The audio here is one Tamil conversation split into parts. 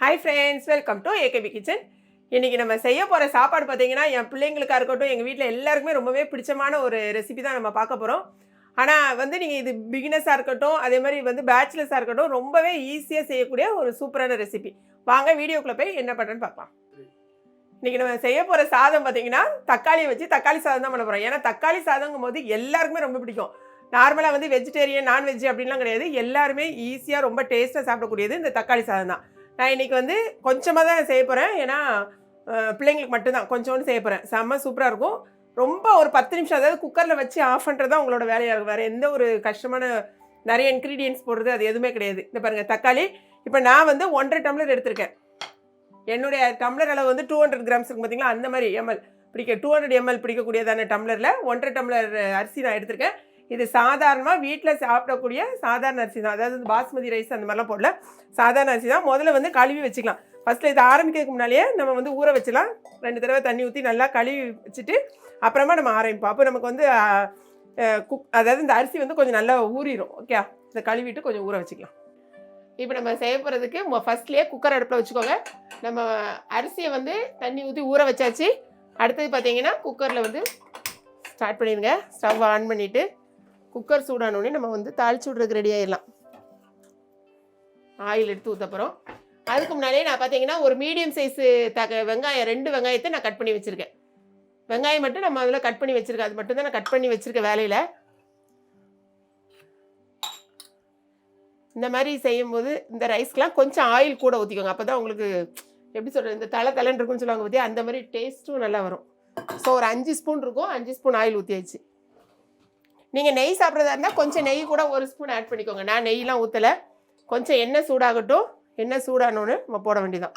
Hi friends welcome to AKP kitchen இன்றைக்கி நம்ம செய்ய போகிற சாப்பாடு பார்த்தீங்கன்னா என் பிள்ளைங்களுக்காக இருக்கட்டும் எங்கள் வீட்டில் எல்லாருக்குமே ரொம்பவே பிடிச்சமான ஒரு ரெசிபி தான் நம்ம பார்க்க போகிறோம் ஆனால் வந்து நீங்கள் இது பிகினஸாக இருக்கட்டும் அதே மாதிரி வந்து பேச்சுலர்ஸாக இருக்கட்டும் ரொம்பவே ஈஸியாக செய்யக்கூடிய ஒரு சூப்பரான ரெசிபி வாங்க வீடியோக்குள்ளே போய் என்ன பண்ணுறேன்னு பார்க்கலாம். இன்றைக்கி நம்ம செய்ய போகிற சாதம் பார்த்தீங்கன்னா தக்காளியை வச்சு தக்காளி சாதம் தான் பண்ண போகிறோம் ஏன்னா தக்காளி சாதங்கும் போது எல்லாருக்குமே ரொம்ப பிடிக்கும். நார்மலாக வந்து வெஜிடேரியன் நான்வெஜ் அப்படின்லாம் கிடையாது. எல்லாருமே ஈஸியாக ரொம்ப டேஸ்ட்டாக சாப்பிடக்கூடியது இந்த தக்காளி சாதம் தான். நான் இன்றைக்கி வந்து கொஞ்சமாக தான் செய்ய போகிறேன் ஏன்னா பிள்ளைங்களுக்கு மட்டும்தான். கொஞ்சோண்டு செய்ய போகிறேன் செம்ம சூப்பராக இருக்கும். ரொம்ப ஒரு பத்து நிமிஷம் அதாவது குக்கரில் வச்சு ஆஃப் பண்ணுறது தான் உங்களோட வேலையாக இருக்கும். வேறு எந்த ஒரு கஷ்டமான நிறைய இன்க்ரீடியன்ஸ் போடுறது அது எதுவுமே கிடையாது. இந்த பாருங்கள் தக்காளி. இப்போ நான் வந்து ஒன்றரை டம்ளர் எடுத்திருக்கேன். என்னுடைய டம்ளர் அளவு வந்து டூ ஹண்ட்ரட் கிராம்ஸ் இருக்கும் பார்த்தீங்களா அந்த மாதிரி எம்எல் பிடிக்க டூ ஹண்ட்ரட் எம்எல் பிடிக்கக்கூடியதான டம்ளரில் ஒன்றரை டம்ளர் அரிசி நான் எடுத்திருக்கேன். இது சாதாரணமாக வீட்டில் சாப்பிடக்கூடிய சாதாரண அரிசி தான். அதாவது பாஸ்மதி ரைஸ் அந்த மாதிரிலாம் போடல. சாதாரண அரிசி தான். முதல்ல வந்து கழுவி வச்சுக்கலாம். ஃபஸ்ட்டில் இதை ஆரம்பிக்கிறதுக்கு முன்னாலேயே நம்ம வந்து ஊற வச்சலாம். ரெண்டு தடவை தண்ணி ஊற்றி நல்லா கழுவி வச்சுட்டு அப்புறமா நம்ம ஆரம்பிப்போம். அப்போ நமக்கு வந்து குக் அதாவது இந்த அரிசி வந்து கொஞ்சம் நல்லா ஊறிடும் ஓகே இதை கழுவிட்டு கொஞ்சம் ஊற வச்சுக்கலாம். இப்போ நம்ம செய்ய போகிறதுக்கு ஃபஸ்ட்லேயே குக்கர் அடுப்பில் வச்சுக்கோங்க. நம்ம அரிசியை வந்து தண்ணி ஊற்றி ஊற வச்சாச்சு. அடுத்தது பார்த்தீங்கன்னா குக்கரில் வந்து ஸ்டார்ட் பண்ணிடுங்க. ஸ்டவ் ஆன் பண்ணிவிட்டு குக்கர் சூடானோடனே நம்ம வந்து தாளிச்சு விட்றதுக்கு ரெடி ஆயிடலாம். ஆயில் எடுத்து ஊற்ற அதுக்கு முன்னாடியே நான் பார்த்தீங்கன்னா ஒரு மீடியம் சைஸு தக வெங்காயம் ரெண்டு வெங்காயத்தை நான் கட் பண்ணி வச்சுருக்கேன். வெங்காயம் மட்டும் நம்ம அதில் கட் பண்ணி வச்சுருக்கேன். அது மட்டும் தான் நான் கட் பண்ணி வச்சுருக்கேன் வேலையில். இந்த மாதிரி செய்யும்போது இந்த ரைஸ்க்கெலாம் கொஞ்சம் ஆயில் கூட ஊற்றிக்கோங்க அப்போ தான் உங்களுக்கு எப்படி சொல்கிறது இந்த தலை தலைன்னு இருக்குன்னு சொல்லுவாங்க பார்த்தியா அந்த மாதிரி டேஸ்ட்டும் நல்லா வரும். ஸோ ஒரு அஞ்சு ஸ்பூன் இருக்கும். அஞ்சு ஸ்பூன் ஆயில் ஊற்றியாச்சு நீங்கள் நெய் சாப்பிட்றதா இருந்தால் கொஞ்சம் நெய் கூட ஒரு ஸ்பூன் ஆட் பண்ணிக்கோங்க. நான் நெய்லாம் ஊற்றலை கொஞ்சம் எண்ணெய் சூடாகட்டும். எண்ணெய் சூடானோன்னு நம்ம போட வேண்டியதான்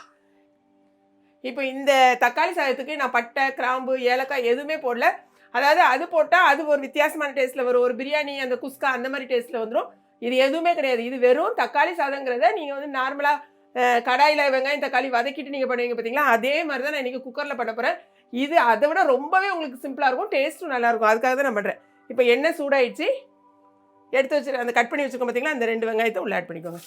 இப்போ இந்த தக்காளி சாதத்துக்கு நான் பட்டை கிராம்பு ஏலக்காய் எதுவுமே போடல. அதாவது அது போட்டால் அது ஒரு வித்தியாசமான டேஸ்ட்டில் வரும். ஒரு பிரியாணி அந்த குஸ்கா அந்த மாதிரி டேஸ்ட்டில் வந்துடும் இது எதுவுமே கிடையாது. இது வெறும் தக்காளி சாதங்கிறத நீங்கள் வந்து நார்மலாக கடாயில் வெங்காயம் தக்காளி வதக்கிட்டு நீங்கள் பண்ணுவீங்க பார்த்தீங்களா அதே மாதிரி தான் நான் இன்றைக்கி குக்கரில் பண்ண போகிறேன் இது அதை விட ரொம்பவே உங்களுக்கு சிம்பிளாக இருக்கும். டேஸ்ட்டும் நல்லாயிருக்கும் அதுக்காக தான் நான் பண்ணுறேன் இப்போ எண்ணெய் சூடாயிடுச்சு. எடுத்து வச்சு அந்த கட் பண்ணி வச்சுக்கோங்க பார்த்தீங்களா அந்த ரெண்டு வெங்காயத்தை உள்ள ஆட் பண்ணிக்கோங்க.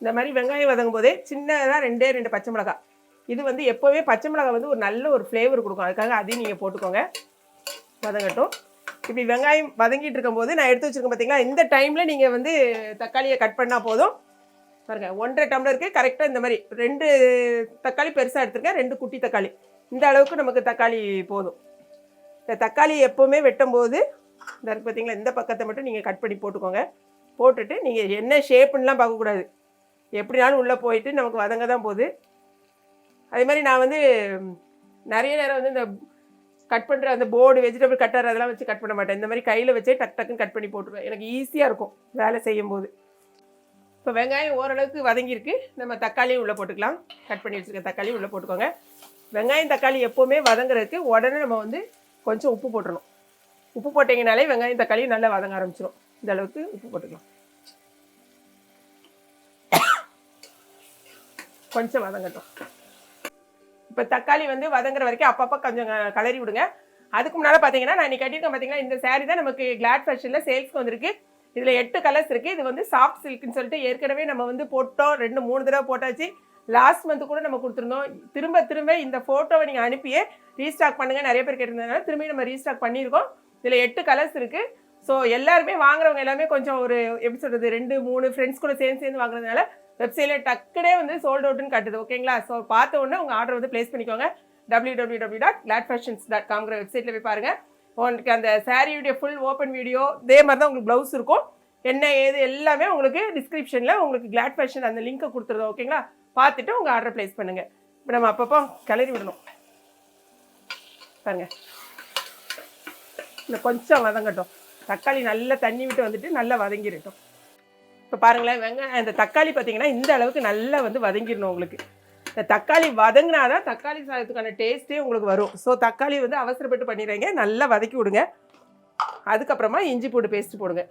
இந்த மாதிரி வெங்காயம் வதங்கும் போதே சின்னதாக ரெண்டே ரெண்டு பச்சை மிளகாய். இது வந்து எப்போவே பச்சை மிளகாய் வந்து ஒரு நல்ல ஒரு ஃப்ளேவர் கொடுக்கும். அதுக்காக அதையும் நீங்கள் போட்டுக்கோங்க. வதங்கட்டும். இப்படி வெங்காயம் வதங்கிட்டு இருக்கும்போது நான் எடுத்து வச்சுருக்கேன் பார்த்தீங்களா இந்த டைமில் நீங்கள் வந்து தக்காளியை கட் பண்ணால் போதும். பாருங்க ஒன்றரை டம்ளருக்கு கரெக்டாக இந்த மாதிரி ரெண்டு தக்காளி பெருசாக எடுத்துருக்கேன் ரெண்டு குட்டி தக்காளி. இந்த அளவுக்கு நமக்கு தக்காளி போதும். இந்த தக்காளி எப்போவுமே வெட்டும்போது இந்த பார்த்தீங்களா இந்த பக்கத்தை மட்டும் நீங்கள் கட் பண்ணி போட்டுக்கோங்க. போட்டுட்டு நீங்கள் என்ன ஷேப்புன்னெலாம் பார்க்கக்கூடாது. எப்படினாலும் உள்ளே போயிட்டு நமக்கு வதங்க தான் போகுது. அதே மாதிரி நான் வந்து நிறைய நேரம் வந்து இந்த கட் பண்ணுற அந்த போர்டு வெஜிடபிள் கட்டர் அதெல்லாம் வச்சு கட் பண்ண மாட்டேன். இந்த மாதிரி கையில் வச்சே டக் டக்குன்னு கட் பண்ணி போட்டுருவேன். எனக்கு ஈஸியாக இருக்கும் வேலை செய்யும்போது. இப்போ வெங்காயம் ஓரளவுக்கு வதங்கியிருக்கு. நம்ம தக்காளியும் உள்ளே போட்டுக்கலாம். கட் பண்ணி வச்சுருக்க தக்காளியும் உள்ளே போட்டுக்கோங்க. வெங்காயம் தக்காளி எப்போவுமே வதங்குறதுக்கு உடனே நம்ம வந்து கொஞ்சம் உப்பு போட்டுடணும் உப்பு போட்டிங்கனாலே வெங்காயம் தக்காளி நல்லா வதங்க ஆரம்பிச்சிடும் இந்த அளவுக்கு உப்பு போட்டுக்கலாம். கொஞ்சம் வதங்கட்டும். இப்போ தக்காளி வந்து வதங்குற வரைக்கும் அப்பப்போ கொஞ்சம் கலரி விடுங்க. அதுக்கு முன்னால் பார்த்தீங்கன்னா நான் இன்னைக்கு கட்டியிருக்கேன் பார்த்தீங்கன்னா இந்த சேரீ தான் நமக்கு கிளாட் ஃபேஷனில் சேல்ஸ்க்கு வந்திருக்கு. இதில் எட்டு கலர்ஸ் இருக்குது இது வந்து சாஃப்ட் சில்க்னு சொல்லிட்டு ஏற்கனவே நம்ம வந்து போட்டோம். ரெண்டு மூணு தடவை போட்டாச்சு. லாஸ்ட் மந்த் கூட நம்ம கொடுத்துருந்தோம். திரும்ப திரும்ப இந்த ஃபோட்டோவை நீங்கள் அனுப்பியே ரீஸ்டாக் பண்ணுங்கள் நிறைய பேர் கேட்டிருந்ததுனால திரும்பி நம்ம ரீஸ்டாக் பண்ணியிருக்கோம். இதில் எட்டு கலர்ஸ் இருக்குது ஸோ எல்லாருமே வாங்குறவங்க எல்லாமே கொஞ்சம் ஒரு எப்படி சொல்கிறது ரெண்டு மூணு ஃப்ரெண்ட்ஸ் கூட சேர்ந்து சேர்ந்து வாங்குறதுனால வெப்சைட்டில் டக்குனே வந்து சோல்ட் அவுட்னு காட்டுது. ஓகேங்களா ஸோ பார்த்த உடனே உங்கள் ஆர்டர் வந்து ப்ளேஸ் பண்ணிக்கோங்க. W W W dot Glad Fashions dot காம்ங்கிற வெப்சைட்டில் போய் பாருங்கள் உங்களுக்கு அந்த சாரியுடைய ஃபுல் ஓப்பன் வீடியோ இதே மாதிரி தான் உங்களுக்கு ப்ளவுஸ் இருக்கும். என்ன ஏது எல்லாமே உங்களுக்கு டிஸ்கிரிப்ஷனில் உங்களுக்கு கிளாட் ஃபேஷன் அந்த லிங்க்கை கொடுத்துருதோம் ஓகேங்களா பார்த்துட்டு உங்கள் ஆர்டர் ப்ளேஸ் பண்ணுங்கள் இப்போ நம்ம அப்பப்போ கிளறி விடணும். பாருங்க. இல்லை கொஞ்சம் வதங்கட்டும். தக்காளி நல்லா தண்ணி விட்டு வந்துட்டு நல்லா வதங்கிடட்டும். இப்போ பாருங்களேன் வெங்காயம் இந்த தக்காளி பார்த்தீங்கன்னா இந்த அளவுக்கு நல்லா வந்து வதங்கிடணும் உங்களுக்கு. இந்த தக்காளி வதங்கினா தான் தக்காளி சாதத்துக்கான டேஸ்ட்டே உங்களுக்கு வரும். ஸோ தக்காளி வந்து அவசரப்பட்டு பண்ணிடுறீங்க நல்லா வதக்கி விடுங்க. அதுக்கப்புறமா இஞ்சி பூண்டு பேஸ்ட் போடுங்க.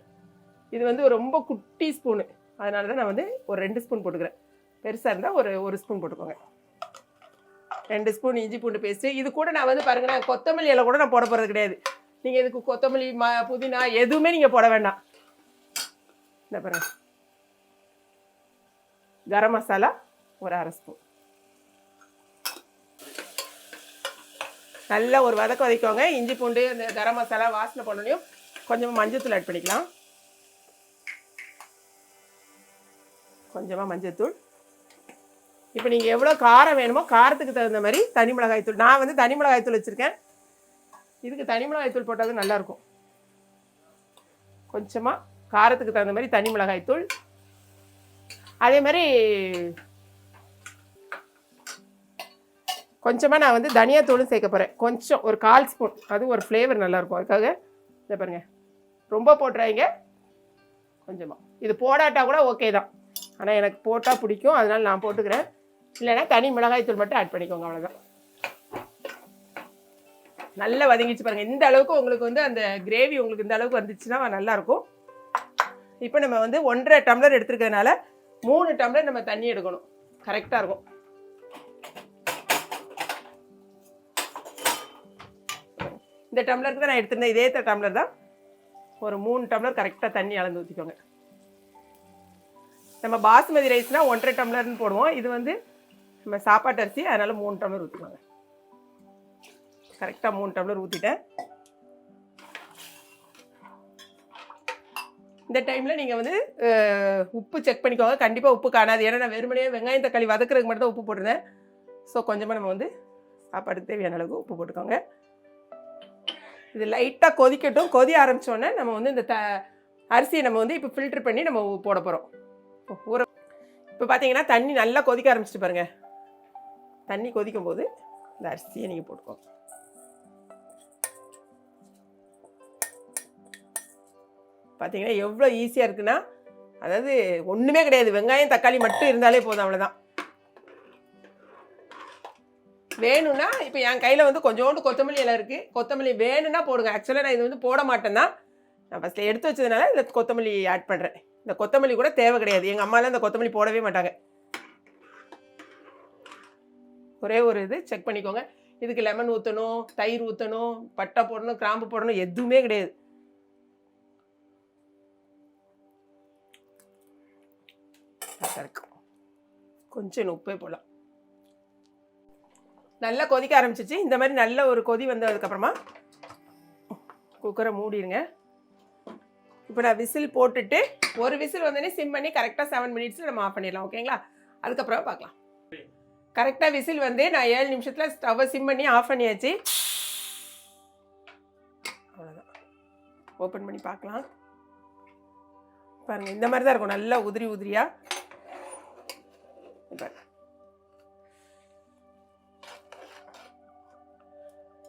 இது வந்து ரொம்ப குட்டி ஸ்பூனு அதனால தான் நான் வந்து ஒரு ரெண்டு ஸ்பூன் போட்டுக்கிறேன். பெருசாக இருந்தால் ஒரு ஒரு ஸ்பூன் போட்டுக்கோங்க. ரெண்டு ஸ்பூன் இஞ்சி பூண்டு பேஸ்ட்டு இது கூட நான் வந்து பாருங்கள் நான் கொத்தமல்லி இலை கூட நான் போட போகிறது கிடையாது. நீங்கள் இதுக்கு கொத்தமல்லி ம புதினா எதுவுமே நீங்கள் போட வேண்டாம். இந்த பாருங்க. கரம் மசாலா ஒரு அரை ஸ்பூன் நல்லா ஒரு வதக்க வதக்கோங்க இஞ்சி பூண்டு இந்த கரம் மசாலா வாசனை பண்ணனையும் கொஞ்சமாக மஞ்சத்தூள் ஆட் பண்ணிக்கலாம். கொஞ்சமாக மஞ்சத்தூள். இப்போ நீங்கள் எவ்வளோ காரம் வேணுமோ காரத்துக்கு தகுந்த மாதிரி தனி மிளகாய் தூள். நான் வந்து தனி மிளகாய் தூள் வச்சுருக்கேன். இதுக்கு தனி மிளகாய் தூள் போட்டால் நல்லாயிருக்கும் கொஞ்சமாக காரத்துக்கு தகுந்த மாதிரி தனி மிளகாய் தூள். அதே மாதிரி கொஞ்சமாக நான் வந்து தனியாத்தூளும் சேர்க்க போகிறேன் கொஞ்சம் ஒரு கால் ஸ்பூன். அது ஒரு ஃப்ளேவர் நல்லாயிருக்கும். அதுக்காக இதை பாருங்கள் ரொம்ப போட்டுறாங்க கொஞ்சமாக இது போடாட்டா கூட ஓகே தான். ஆனால் எனக்கு போட்டால் பிடிக்கும். அதனால் நான் போட்டுக்கிறேன். இல்லைன்னா தனி மிளகாய் தூள் மட்டும் ஆட் பண்ணிக்கோங்க அவ்வளோதான் நல்லா வதங்கிச்சு பாருங்கள் இந்த அளவுக்கு உங்களுக்கு வந்து அந்த கிரேவி உங்களுக்கு இந்த அளவுக்கு வந்துச்சுன்னா நல்லாயிருக்கும். இப்போ நம்ம வந்து ஒன்றரை டம்ளர் எடுத்துருக்கிறதுனால மூணு டம்ளர் நம்ம தண்ணி எடுக்கணும். கரெக்டாக இருக்கும். இந்த டம்ளருக்கு தான் நான் எடுத்திருந்தேன். இதே டம்ளர் தான். ஒரு மூணு டம்ளர் கரெக்டாக தண்ணி அளந்து ஊற்றிக்கோங்க நம்ம பாசுமதி ரைஸ்னால் ஒன்றரை டம்ளர்னு போடுவோம். இது வந்து நம்ம சாப்பாட்டு அரிசி அதனால் மூணு டம்ளர் ஊற்றிக்கோங்க கரெக்டாக மூணு டம்ளர் ஊற்றிட்டேன் இந்த டைமில் நீங்கள் வந்து உப்பு செக் பண்ணிக்கோங்க. கண்டிப்பாக உப்பு காணாது. ஏன்னா நான் வெறுமனே வெங்காயம் தக்காளி வதக்குறதுக்கு மட்டும் தான் உப்பு போட்டிருந்தேன். ஸோ கொஞ்சமாக நம்ம வந்து சாப்பாடு தேவையான அளவுக்கு உப்பு போட்டுக்கோங்க. இது லைட்டாக கொதிக்கட்டும். கொதி ஆரம்பித்தோன்னே நம்ம வந்து இந்த த அரிசியை நம்ம வந்து இப்போ ஃபில்ட்ரு பண்ணி நம்ம போட போகிறோம் ஊற இப்போ பார்த்தீங்கன்னா தண்ணி நல்லா கொதிக்க ஆரம்பிச்சிட்டு பாருங்கள் தண்ணி கொதிக்கும் போது இந்த அரிசியை நீங்கள் போட்டுக்கோங்க. பார்த்தீங்கன்னா எவ்வளோ ஈஸியாக இருக்குன்னா அதாவது ஒன்றுமே கிடையாது. வெங்காயம் தக்காளி மட்டும் இருந்தாலே போதும் அவ்வளோதான் வேணும்னா இப்போ என் கையில் வந்து கொஞ்சோண்டு கொத்தமல்லி இலை இருக்குது கொத்தமல்லி வேணும்னா போடுங்க. ஆக்சுவலாக நான் இது வந்து போட மாட்டேன் தான் நான் ஃபஸ்ட்டில் எடுத்து வச்சதுனால இந்த கொத்தமல்லி ஆட் பண்ணுறேன் இந்த கொத்தமல்லி கூட தேவை கிடையாது. எங்கள் அம்மாலாம் இந்த கொத்தமல்லி போடவே மாட்டாங்க. ஒரே ஒரு இது செக் பண்ணிக்கோங்க. இதுக்கு லெமன் ஊற்றணும் தயிர் ஊற்றணும் பட்டை போடணும் கிராம்பு போடணும் எதுவுமே கிடையாது. இருக்கும் கொஞ்சம் உப்பே போடலாம். நல்லா கொதிக்க ஆரம்பிச்சிச்சு. இந்த மாதிரி நல்ல ஒரு கொதி வந்ததுக்கப்புறமா குக்கரை மூடிடுங்க. இப்போ நான் விசில் போட்டுட்டு ஒரு விசில் வந்தோடனே சிம் பண்ணி கரெக்டாக செவன் மினிட்ஸில் நம்ம ஆஃப் பண்ணிடலாம். ஓகேங்களா அதுக்கப்புறம் பார்க்கலாம். கரெக்டாக விசில் வந்து நான் ஏழு நிமிஷத்தில் ஸ்டவ்வை சிம் பண்ணி ஆஃப் பண்ணியாச்சு. அவ்வளோதான் ஓப்பன் பண்ணி பார்க்கலாம். பாருங்கள் இந்த மாதிரி தான் இருக்கும். நல்லா உதிரி உதிரியாக பாருங்க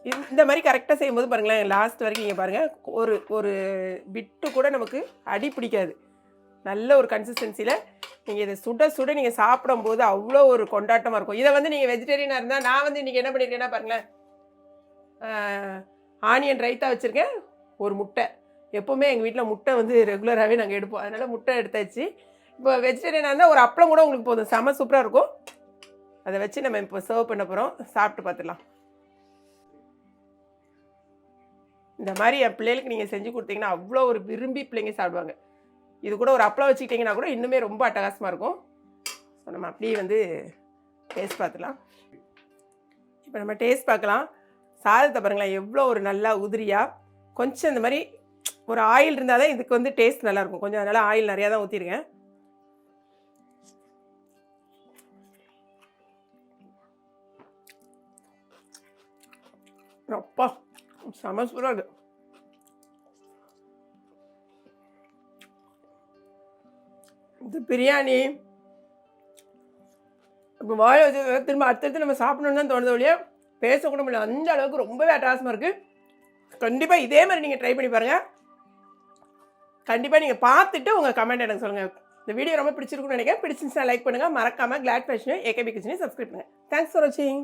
இது- இந்த மாதிரி கரெக்டாக செய்யும்போது பாருங்களேன் லாஸ்ட் வரைக்கும் இங்கே பாருங்கள் ஒரு ஒரு பிட்டு கூட நமக்கு அடி பிடிக்காது. நல்ல ஒரு கன்சிஸ்டன்சியில் நீங்கள் இதை சுட சுட நீங்கள் சாப்பிடும்போது அவ்வளோ ஒரு கொண்டாட்டமாக இருக்கும். இதை வந்து நீங்கள் வெஜிடேரியனாக இருந்தால் நான் வந்து இன்றைக்கி என்ன பண்ணியிருக்கேன்னா பாருங்களேன் ஆனியன் ரைத்தா வச்சுருக்கேன் ஒரு முட்டை. எப்போவுமே எங்கள் வீட்டில் முட்டை வந்து ரெகுலராகவே நாங்கள் எடுப்போம். அதனால் முட்டை எடுத்தாச்சு. இப்போ வெஜிடேரியனாக இருந்தால் ஒரு அப்பளம் கூட உங்களுக்கு போதும். செம சூப்பராக இருக்கும். அதை வச்சு நம்ம இப்போ சர்வ் பண்ண போகிறோம் சாப்பிட்டு பார்த்துடலாம். இந்த மாதிரி என் பிள்ளைகளுக்கு நீங்கள் செஞ்சு கொடுத்தீங்கன்னா அவ்வளோ ஒரு விரும்பி பிள்ளைங்க சாப்பிடுவாங்க. இது கூட ஒரு அப்பளம் வச்சுக்கிட்டிங்கன்னா கூட இன்னுமே ரொம்ப அட்டகாசமாக இருக்கும். ஸோ நம்ம அப்படியே வந்து டேஸ்ட் பார்த்துலாம் இப்போ நம்ம டேஸ்ட் பார்க்கலாம். சாதத்தை பாருங்களேன் எவ்வளோ ஒரு நல்லா உதிரியாக கொஞ்சம் இந்த மாதிரி ஒரு ஆயில் இருந்தால் தான் இதுக்கு வந்து டேஸ்ட் நல்லாயிருக்கும் கொஞ்சம் அதனால் ஆயில் நிறையா தான் ஊற்றிருக்கேன் அப்பா. செம சூப்பராக இருக்கு இது பிரியாணி இப்போ வாழை வச்சு திரும்ப அடுத்தடுத்து நம்ம சாப்பிடணும்னு தான் தோணுது ஒழிய பேசக்கூட முடியல. அந்த அளவுக்கு ரொம்பவே அட்டகாசமாக இருக்குது கண்டிப்பாக இதே மாதிரி நீங்கள் ட்ரை பண்ணி பாருங்கள் கண்டிப்பாக நீங்கள் பார்த்துட்டு உங்கள் கமெண்ட் எனக்கு சொல்லுங்கள் இந்த வீடியோ ரொம்ப பிடிச்சிருக்குன்னு நினைக்கிறேன். பிடிச்சிருந்துச்சுன்னா லைக் பண்ணுங்கள் மறக்காமல் கிளாட் ஃபேஷனையும் ஏகேபி கிச்சனையும் சப்ஸ்கிரைப் பண்ணுங்கள் தேங்க்ஸ் ஃபார் வாட்சிங்